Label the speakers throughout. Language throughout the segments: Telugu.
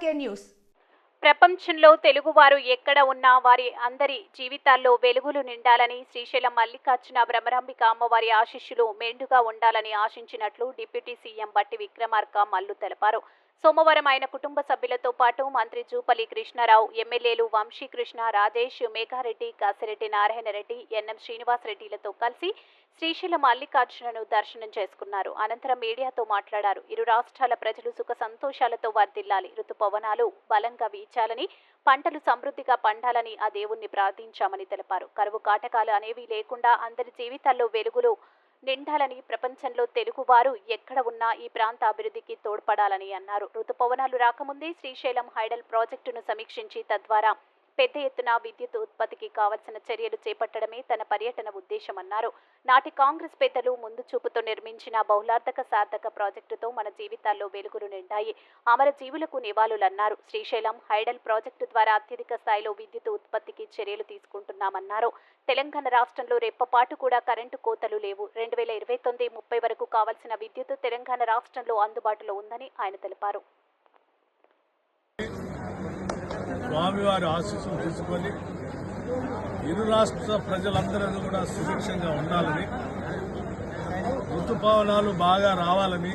Speaker 1: RK news. ప్రపంచంలో తెలుగువారు ఎక్కడ ఉన్నా వారి అందరి జీవితాల్లో వెలుగులు నిండాలని శ్రీశైలం మల్లికార్జున భ్రమరాంబిక అమ్మవారి ఆశీస్సులు మెండుగా ఉండాలని ఆశించినట్లు డిప్యూటీ సీఎం బట్టి విక్రమార్క మల్లు తెలిపారు. సోమవారం ఆయన కుటుంబ సభ్యులతో పాటు మంత్రి జూపల్లి కృష్ణారావు ఎమ్మెల్యేలు వంశీకృష్ణ రాజేష్ మేఘారెడ్డి కాసిరెడ్డి నారాయణరెడ్డి ఎన్ఎం శ్రీనివాసరెడ్డిలతో కలిసి శ్రీశైలం మల్లికార్జునను దర్శనం చేసుకున్నారు. అనంతరం మీడియాతో మాట్లాడారు. ఇరు రాష్ట్రాల ప్రజలు సుఖ సంతోషాలతో వర్ధిల్లాలి ఋతుపవనాలు బలంగా వీచాలని పంటలు సమృద్ధిగా పండాలని ఆ దేవుణ్ణి ప్రార్థించామని తెలిపారు. కరువు కాటకాలు అనేవి లేకుండా అందరి జీవితాల్లో వెలుగులు నిండాలని ప్రపంచంలో తెలుగువారు ఎక్కడ ఉన్నా ఈ ప్రాంత అభివృద్ధికి తోడ్పడాలని అన్నారు. ఋతుపవనాలు రాకముందే శ్రీశైలం హైడల్ ప్రాజెక్టును సమీక్షించి తద్వారా పెద్ద ఎత్తున విద్యుత్ ఉత్పత్తికి కావలసిన చర్యలు చేపట్టడమే తన పర్యటన ఉద్దేశమన్నారు. నాటి కాంగ్రెస్ పెద్దలు ముందు చూపుతో నిర్మించిన బహుళార్థక సార్థక ప్రాజెక్టుతో మన జీవితాల్లో వెలుగులు నిండాయి. అమర జీవులకు నివాళులన్నారు. శ్రీశైలం హైడల్ ప్రాజెక్టు ద్వారా అత్యధిక స్థాయిలో విద్యుత్ ఉత్పత్తికి చర్యలు తీసుకుంటున్నామన్నారు. తెలంగాణ రాష్ట్రంలో రెప్పపాటు కూడా కరెంటు కోతలు లేవు. రెండు వేల ఇరవై తొమ్మిది ముప్పై వరకు కావాల్సిన విద్యుత్ తెలంగాణ రాష్ట్రంలో అందుబాటులో ఉందని ఆయన తెలిపారు.
Speaker 2: స్వామివారి ఆశీస్సులు తీసుకొని ఇరు రాష్ట్ర ప్రజలందరూ కూడా సుభిక్షంగా ఉండాలని ఋతుపవనాలు బాగా రావాలని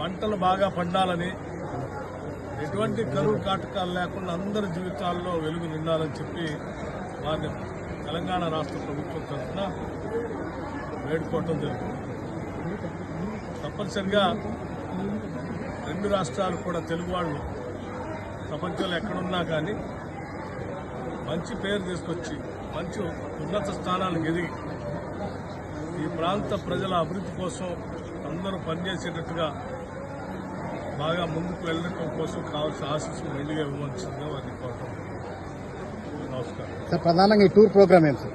Speaker 2: పంటలు బాగా పండాలని ఎటువంటి కరువు కాటకాలు లేకుండా అందరి జీవితాల్లో వెలుగు నిండాలని చెప్పి వారిని తెలంగాణ రాష్ట్ర ప్రభుత్వం తరఫున వేడుకోవటం జరుగుతుంది. తప్పనిసరిగా రెండు రాష్ట్రాలు కూడా తెలుగు వాళ్ళు ప్రపంచంలో ఎక్కడున్నా కానీ మంచి పేరు తీసుకొచ్చి మంచి ఉన్నత స్థానాలకు ఎదిగి ఈ ప్రాంత ప్రజల అభివృద్ధి కోసం అందరూ పనిచేసేటట్టుగా బాగా ముందుకు వెళ్ళడం కోసం కావాల్సిన ఆశీస్సులు మెండుగా ఇవ్వవలసిందిగా వారిని కోరటం నమస్కారం.
Speaker 3: సార్ ప్రధానంగా ఈ టూర్ ప్రోగ్రామ్ ఏంటి సార్?